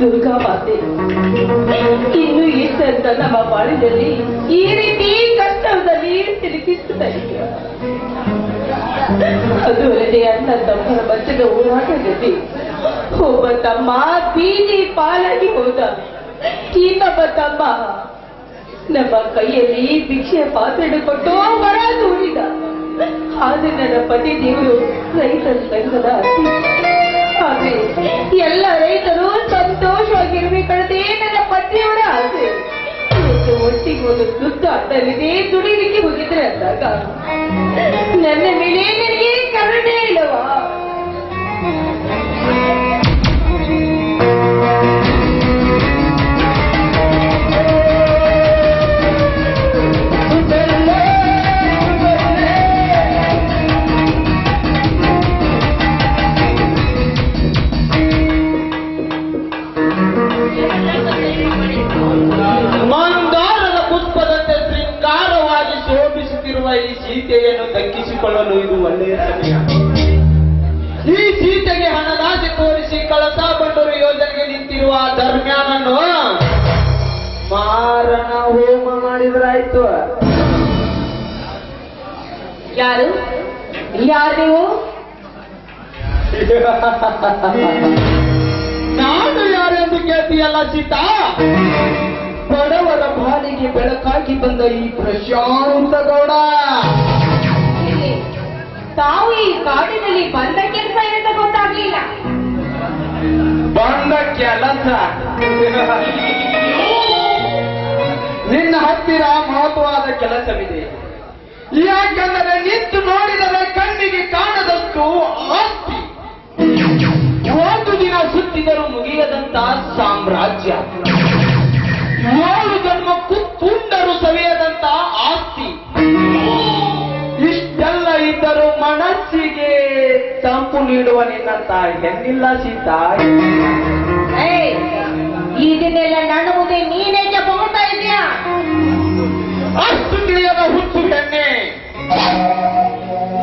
ದುರ್ಗಾ ಮಾತೆ. ಇನ್ನು ಅಂತ ನಮ್ಮ ಬಾಳಿನಲ್ಲಿ ಈ ರೀತಿ ಕಷ್ಟದಲ್ಲಿ ಇದೆಯಾ ಅದು ಅಲ್ಲದೆ ಅಂತ ತಮ್ಮನ ಬಚ್ಚದ ಹೋರಾಟದಲ್ಲಿ ಒಬ್ಬ ತಮ್ಮ ಬೀದಿ ಪಾಲಾಗಿ ಹೋದ ಇನ್ನೊಬ್ಬ ತಮ್ಮ ನಮ್ಮ ಕೈಯಲ್ಲಿ ಭಿಕ್ಷೆ ಪಾತ್ರೆ ಕೊಟ್ಟು ಆದ್ರೆ ನನ್ನ ಪತಿ ದೇವರು ರೈತರ ಸಂಘದ ಆಸೆ ಎಲ್ಲ ರೈತರು ಸಂತೋಷವಾಗಿರ್ಬೇಕನ್ನದೇ ನನ್ನ ಪತಿಯವರ ಆಸೆ. ಇವತ್ತು ಒಟ್ಟಿಗೆ ಒಂದು ದುಡ್ಡು ಅಡ್ಡಲಿದೆ ದುಡಿಲಿಕ್ಕೆ ಹೋಗಿದ್ರೆ ಅಂದಾಗ, ನನ್ನ ಮೇಲೆ ನನಗೆ ಕರುಣೆ ಇಲ್ಲವಾ? ಮಾಡಿದ್ರಾಯ್ತು ಯಾರು? ಯಾರು ನೀವು? ನಾನು ಯಾರೆಂದು ಕೇಳ್ತೀಯಲ್ಲ ಸೀತಾ? ಬಡವರ ಬಾಲಿಗೆ ಬೆಳಕಾಗಿ ಬಂದ ಈ ಪ್ರಶಾಂತ ಗೌಡ. ತಾವು ಈ ಕಾಡಿನಲ್ಲಿ ಬಂದ ಕೆಲಸ ಏನಂತ ಗೊತ್ತಾಗ್ಲಿಲ್ಲ. ಬಂದ ಕೆಲಸ. ಹತ್ತಿರ ಮಹತ್ವವಾದ ಕೆಲಸವಿದೆ. ಯಾಕೆಂದರೆ ನಿಂತು ನೋಡಿದರೆ ಕಣ್ಣಿಗೆ ಕಾಣದಷ್ಟು ಆಸ್ತಿ. ಒಂದು ದಿನ ಸುತ್ತಿದರೂ ಮುಗಿಯದಂತ ಸಾಮ್ರಾಜ್ಯ. ಏಳು ಜನ್ಮ ತುಂಡರು ಸವಿಯದಂತ ಆಸ್ತಿ. ಇಷ್ಟೆಲ್ಲ ಇದ್ದರೂ ಮನಸ್ಸಿಗೆ ತಂಪು ನೀಡುವ ನಿನ್ನಂತ ಹೆಣ್ಣಿಲ್ಲ ಸೀತಾ. ಅಷ್ಟು ತಿಳಿಯದ ಹುಚ್ಚು ಹೆಣ್ಣೆ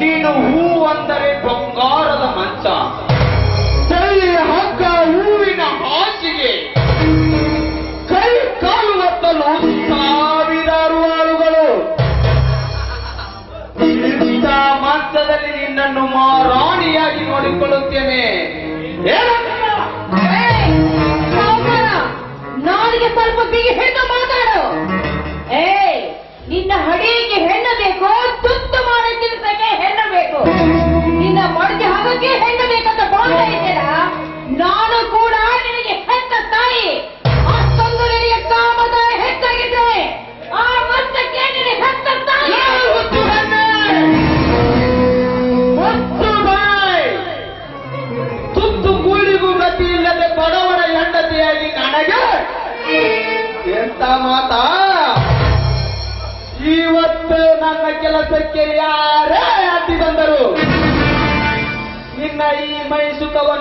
ನೀನು ಹೂ ಅಂದರೆ ಬಂಗಾರದ ಮಂಚ. ತಳ್ಳಿಯ ಹಗ್ಗ ಹೂವಿನ ಹಾಸಿಗೆ. ಕೈ ಕಾಲು ಒತ್ತಲು ಸಾವಿರಾರು ಆಳುಗಳು. ಇಂಥ ಮಂಚದಲ್ಲಿ ನಿನ್ನನ್ನು ಮಾರಾಣಿಯಾಗಿ ನೋಡಿಕೊಳ್ಳುತ್ತೇನೆ. ಏನಂತ? ನಾಲಿಗೆ ಸ್ವಲ್ಪ ಬಿಗಿ ಹೆಣ್ಣು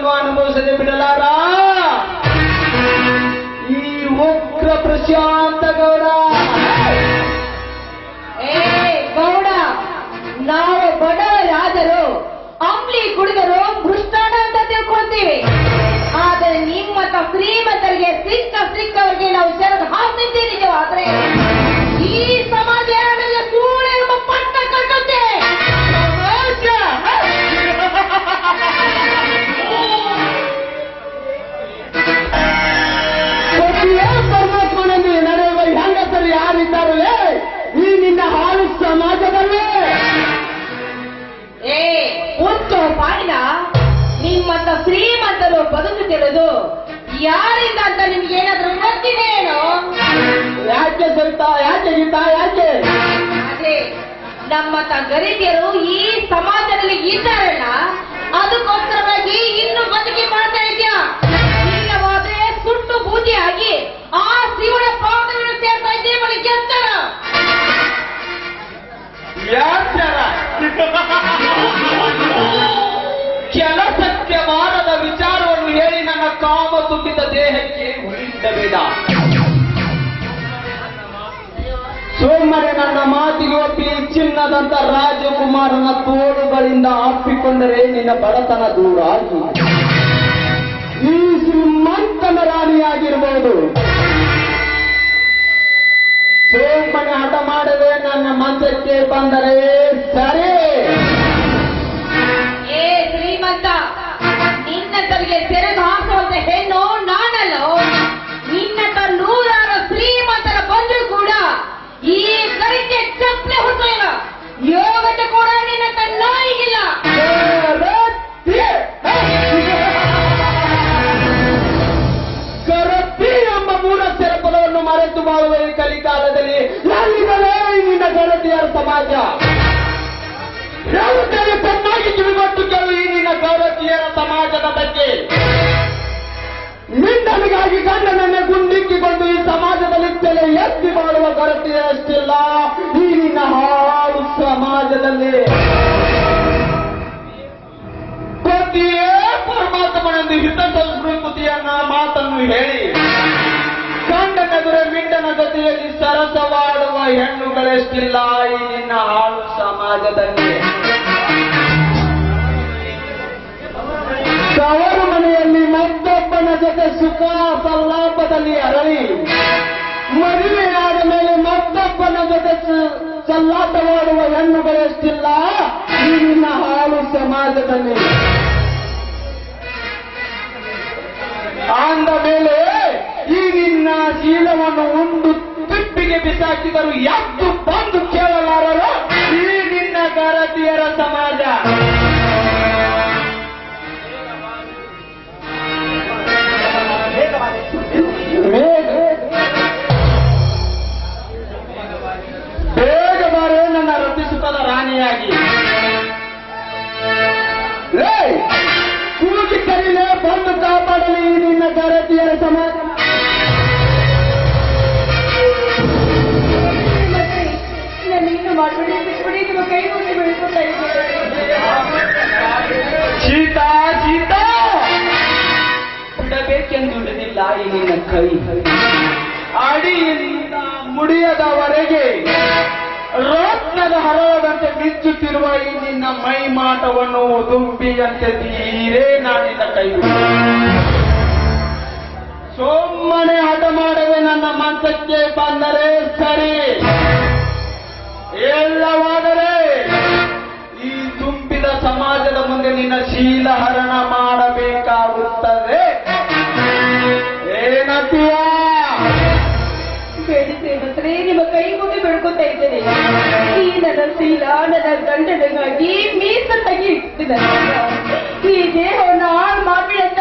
ಸುಖವನ್ನು ಅನುಭವಿಸದೆ ಬಿಡಲಾರ? ಈ ಉಗ್ರ ಪ್ರಶಾಂತ ಗೌಡ. ಏ ಗೌಡ, ನಾವು ಬಡವರಾದರು ಅಂಬ್ಲಿ ಕುಡಿದರು ಭೃಷ್ಟಾಣ ಅಂತ ತಿಳ್ಕೊಳ್ತೀವಿ. ಆದರೆ ನಿಮ್ಮ ಶ್ರೀಮಂತರಿಗೆ ಸಿಕ್ಕ ಸಿಕ್ಕವರಿಗೆ ನಾವು ಸೆರೆದು ಹಾಕ್ತಿದ್ದೀವಿ ನಿಜವಾದ್ರೆ ಈ ಪಾಡಿನ ನಿಮ್ಮಂತ ಶ್ರೀಮಂತರು ಬದುಕುತ್ತಿರೋದು ಯಾರಿಂದ ಅಂತ ನಿಮ್ಗೆ ಏನಾದ್ರೂ ಗೊತ್ತಿದೆ ಏನೋ? ಯಾಕೆ ಸರಿತಾ ಯಾಕೆ ಗೀತಾ ಯಾಕೆ? ಅದೇ ನಮ್ಮಂತ ಗರೀಬಿಯರು ಈ ಸಮಾಜದಲ್ಲಿ ಇದ್ದಾರಲ್ಲ ಅದಕ್ಕೋಸ್ಕರವಾಗಿ ಇನ್ನು ಬದುಕಿ ಮಾಡ್ತಾ ಇದ್ಯಾ? ಇಲ್ಲವಾದ್ರೆ ಸುಟ್ಟು ಬೂದಿಯಾಗಿ ಆ ಶಿವನ ತುಂಬಿದ ದೇಹಕ್ಕೆ ಉಳಿಸಬೇಡ ಸೋಮರೆ ನನ್ನ ಮಾತಿಗೆ ಒಪ್ಪಿ ಚಿನ್ನದಂತ ರಾಜಕುಮಾರನ ತೋಳುಗಳಿಂದ ಅಪ್ಪಿಕೊಂಡರೆ ನಿನ್ನ ಬಡತನ ದೂರ ಈ ಶ್ರೀಮಂತನ ರಾಣಿಯಾಗಿರ್ಬೋದು. ಸೋಮನೆ ಹಠ ಮಾಡದೆ ನನ್ನ ಮಂಚಕ್ಕೆ ಬಂದರೆ ಈ ಕಲಿಕಾಲದಲ್ಲಿ ಎಲ್ಲಿಗಳೇ ನಿನ್ನ ಗೌರತಿಯರ ಸಮಾಜ ಯಾವುದೇ ಚೆನ್ನಾಗಿ ಕಿವಿಗೊಟ್ಟು ಕೇಳು ನಿನ್ನ ಗೌರತಿಯರ ಸಮಾಜದ ಬಗ್ಗೆ. ನಿಂದನಿಗಾಗಿ ಗಂಡನನ್ನೇ ಗುಂಡಿಕ್ಕಿಕೊಂಡು ಈ ಸಮಾಜದಲ್ಲಿ ತಲೆ ಎತ್ತಿ ಮಾಡುವ ಗರತಿಯಷ್ಟಿಲ್ಲ ಈ ನಿನ್ನ ಹಾಳು ಸಮಾಜದಲ್ಲಿ. ಪತಿಯೇ ಪರಮಾತ್ಮನೊಂದು ಹಿತ ಸಂಸ್ಕೃತಿಯನ್ನ ಮಾತನ್ನು ಹೇಳಿ. ಮಿಂಡನ ಗತಿಯಲ್ಲಿ ಸರಸವಾಡುವ ಹೆಣ್ಣುಗಳೆಷ್ಟಿಲ್ಲ ಈ ನಿನ್ನ ಹಾಳು ಸಮಾಜದಲ್ಲಿ. ತವರು ಮನೆಯಲ್ಲಿ ಮತ್ತೊಬ್ಬನ ಜೊತೆ ಸುಖ ಸಲ್ಲಾಪದಲ್ಲಿ ಅರಳಿ. ಮದುವೆಯಾದ ಮೇಲೆ ಮತ್ತೊಬ್ಬನ ಜೊತೆ ಸಲ್ಲಾಟವಾಡುವ ಹೆಣ್ಣುಗಳೆಷ್ಟಿಲ್ಲ ಈ ನಿನ್ನ ಹಾಳು ಸಮಾಜದಲ್ಲಿ. ಆಂದ ಮೇಲೆ ಈ ನಿನ್ನ ಶೀಲವನ್ನು ಒಂದು ತಿಪ್ಪಿಗೆ ಬಿಸಾಕಿದರು ಎದ್ದು ಬಂದು ಕೇಳಲಾರರು ಈ ನಿನ್ನ ಭಾರತೀಯರ ಸಮಾಜ. ಬೇಗ ಬಾರೆ ನನ್ನ ರಚಿಸುತ್ತದ ರಾಣಿಯಾಗಿ. ಕೂಗಿ ಕರೀಲೆ ಬಂದು ಕಾಪಾಡಲಿ ನಿನ್ನ ಭಾರತೀಯರ ಸಮಾಜ. ಮಾಡ್ಬೇಡಿ ಬಿಟ್ಬಿಡಿ ನಿಮ್ಮ ಕೈ ಮುಟ್ಟಿ ಇದ್ದೀನಿ ಸೀತಾ ಸೀತಾ ಬಿಡಬೇಕೆಂದು ಹಿಡಿದಿಲ್ಲ ಈ ನಿನ್ನ ಕೈ ಅಡಿಯಿಂದ ಮುಡಿಯದವರೆಗೆ ರತ್ನದ ಹರಳದಂತೆ ಮಿಂಚುತ್ತಿರುವ ಈ ನಿನ್ನ ಮೈ ಮಾಟವನ್ನು ದುಂಬಿಯಂತೆ ತೀರೇ ನಾನಿನ ಕೈ. ಸೋಮ್ಮನೆ ಹಠ ಮಾಡದೆ ನನ್ನ ಮಂಚಕ್ಕೆ ಬಂದರೆ ಸರಿ. ಎಲ್ಲವಾದರೆ ಈ ತುಂಬಿದ ಸಮಾಜದ ಮುಂದೆ ನಿನ್ನ ಶೀಲಹರಣ ಮಾಡಬೇಕಾಗುತ್ತದೆ. ಏನಂತೀಯ ಸೇವತ್ರೆ ನಿಮ್ಮ ಕೈ ಮುಗಿ ಬೆಳ್ಕೊತಾ ಇದ್ದೇನೆ. ಈ ನನ್ನ ಶೀಲ ನನ್ನ ಗಂಡನಿಗಾಗಿ ಮೀಸಲಾಗಿ ಇಟ್ಟಿದ್ದಾರೆ ಈ ದೇಹವನ್ನು ಹಾಳು ಮಾಡಿಬಿಡ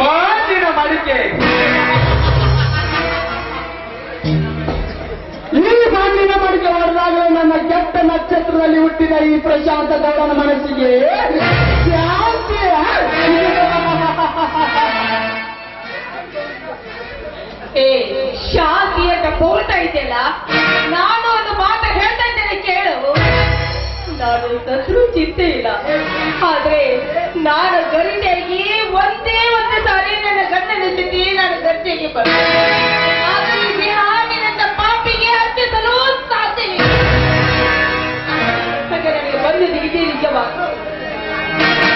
ಮಾತಿನ ಮಡಿಕೆ. ಮಡಿಕೆ ಹೊಡೆದಾಗಲೇ ನನ್ನ ಕೆಟ್ಟ ನಕ್ಷತ್ರದಲ್ಲಿ ಹುಟ್ಟಿದ ಈ ಪ್ರಶಾಂತ ಗೌಡನ ಮನಸ್ಸಿಗೆ ಶಾಂತಿ ಏ ಅಂತ ಕೋರ್ತಾ ಇದೆಯಲ್ಲ? ನಾನು ಒಂದು ಮಾತು ಹೇಳ್ತಾ ಇದ್ದೇನೆ ಕೇಳು. ನಾನು ಸತ್ರು ಚಿಂತೆ ಇಲ್ಲ. ಆದ್ರೆ ನಾನು ಗರಿನೆಯಾಗಿ ಒಂದೇ ಒಂದು ಸಾರಿ ನನ್ನ ಗಂಡನ ಜೊತೆ ನಾನು ಗರ್ಜೆಗೆ ಬಂದೆ 你谢谢你谢叫你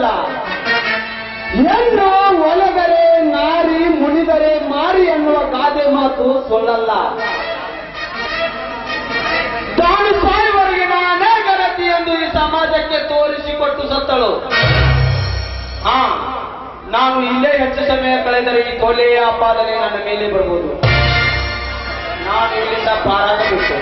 ಅರಿತವರಿಲ್ಲ ಹೆಣ್ಣು ಒಲಗರೆ ನಾರಿ, ಮುನಿದರೆ ಮಾರಿ ಎನ್ನುವ ಗಾದೆ ಮಾತು ಸೊಲ್ಲಲ್ಲ. ತಾನು ಸಾಯುವವರೆಗೆ ನಾನೇ ಗಣತಿ ಎಂದು ಈ ಸಮಾಜಕ್ಕೆ ತೋರಿಸಿಕೊಟ್ಟು ಸತ್ತಳು. ಹಾ ನಾನು ಇಲ್ಲೇ ಹೆಚ್ಚು ಸಮಯ ಕಳೆದರೆ ಈ ಕೊಲೆಯ ಆಪಾದನೆ ನನ್ನ ಮೇಲೆ ಬರ್ಬೋದು ನಾನು ಇಲ್ಲಿಂದ ಪಾರಾಗಬೇಕು.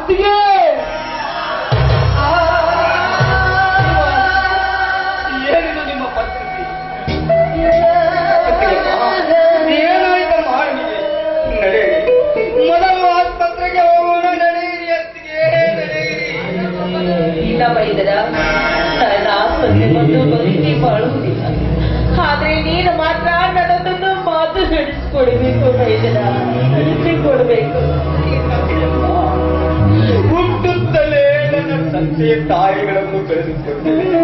ಅತ್ತಿಗೆ ಏನಿದು ನಿಮ್ಮ ಹೋಗೋಣ ಆದ್ರೆ ನೀನು ಮಾತ್ರ ನನ್ನದನ್ನು ಮಾತು ನಡೆಸಿಕೊಡ್ಬೇಕು ಬೈದರ ನಡೆಸಿಕೊಡ್ಬೇಕು ತಂದೆ ತಾಯಿಗಳನ್ನು ಕಳೆದುಕೊಂಡಿದೆ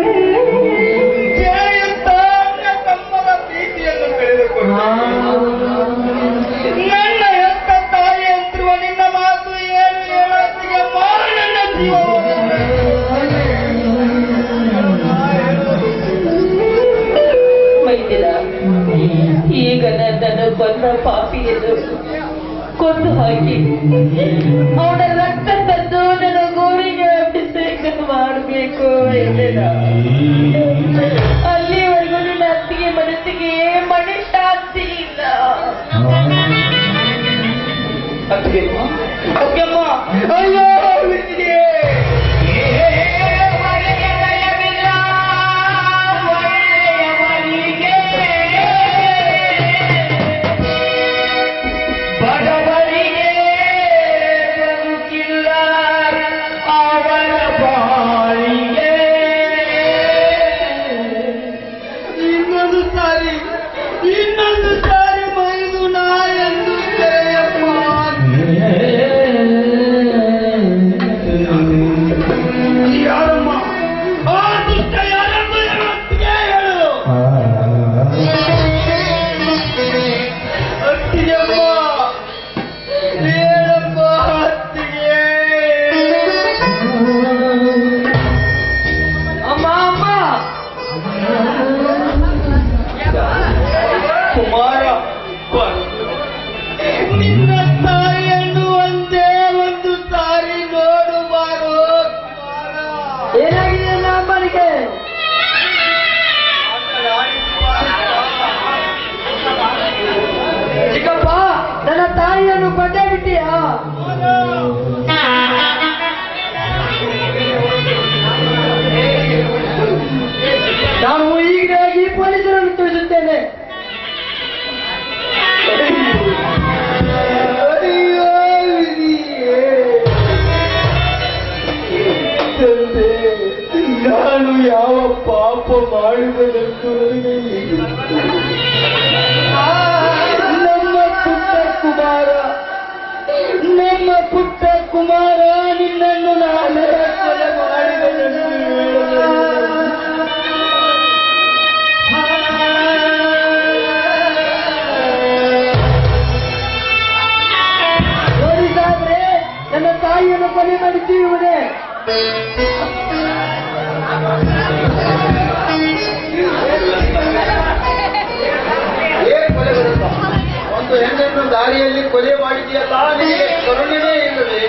ತಮ್ಮನ ಪ್ರೀತಿಯನ್ನು ಕಳೆದುಕೊಂಡಿದೆ ನನ್ನ ಹೆತ್ತ ತಾಯಿ ಅಂತಿರುವ ನಿನ್ನ ಮಾತು ಏನು ಹೇಳತ್ತಿಗೆ ಜೀವ ಮೈದಿರ ಈಗ ನನ್ನನ್ನು ಬಂದ ಪಾಪಿಯನ್ನು ಕೊಂದು ಹಾಕಿ ಅವನ ರಕ್ತ ತಂದು ನನ್ನ ಅಭಿಷೇಕ ಮಾಡಬೇಕು ಅಲ್ಲಿವರೆಗೂ ನನ್ನ ಅತ್ತಿಗೆ ಮನಸ್ಸಿಗೆ ಶಾಂತಿ ಇಲ್ಲ ಅತ್ತಿಗೆಮ್ಮ ಅತ್ತಿಗೆಮ್ಮ ಅಯ್ಯೋ! ನಾನು ಯಾವ ಪಾಪ ಮಾಡಿದನೆಂದು ನನಗೆ ನಮ್ಮ ಪುಟ್ಟ ಕುಮಾರ, ನಮ್ಮ ಪುಟ್ಟ ಕುಮಾರ ನಿನ್ನನ್ನು ನಾನು ನನ್ನ ತಾಯಿಯನ್ನು ಕೊಲೆ ಬರುತ್ತಾ? ಒಂದು ಹೆಣ್ಣನ್ನು ದಾರಿಯಲ್ಲಿ ಕೊಲೆ ಮಾಡಿದೆಯಲ್ಲ ನಿಮಗೆ ಕರುಣೆನೇ ಇಲ್ಲದೆ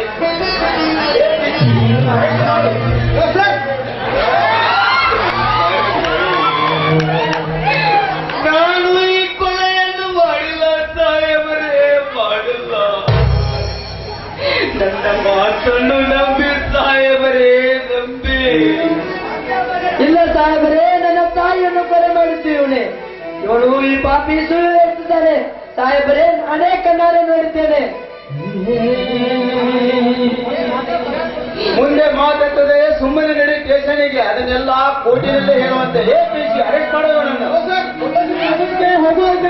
ನಾನು ಈ ಕೊಲೆಯನ್ನು ಮಾಡಿಲ್ಲ. ಸಾಹೇಬರೇ ನನ್ನ ಸಾಹೇಬರೇ ನಂಬಿ ಇಲ್ಲ ಸಾಹೇಬರೇ ನನ್ನ ತಾಯಿಯನ್ನು ಕೊಲೆ ಮಾಡುತ್ತೇವಳೆ ಇವಳು ಈ ಪಾಪಿ ಸುಳ್ಳು ಹೇಳ್ತಿದ್ದಾನೆ ಸಾಹೇಬರೇ ಅನೇಕ ನಾನು ನೋಡಿದ್ದೇನೆ. ಮುಂದೆ ಮಾತಾಡ್ತದೆ ಸುಮ್ಮನೆ ನಡಿ ಸ್ಟೇಷನಿಗೆ. ಅದನ್ನೆಲ್ಲ ಕೋರ್ಟಿನಲ್ಲೇ ಹೇಳುವಂತೆ. ಹೇ ಅರೆಸ್ಟ್ ಮಾಡೋಣ ಹೋಗುವಂತೆ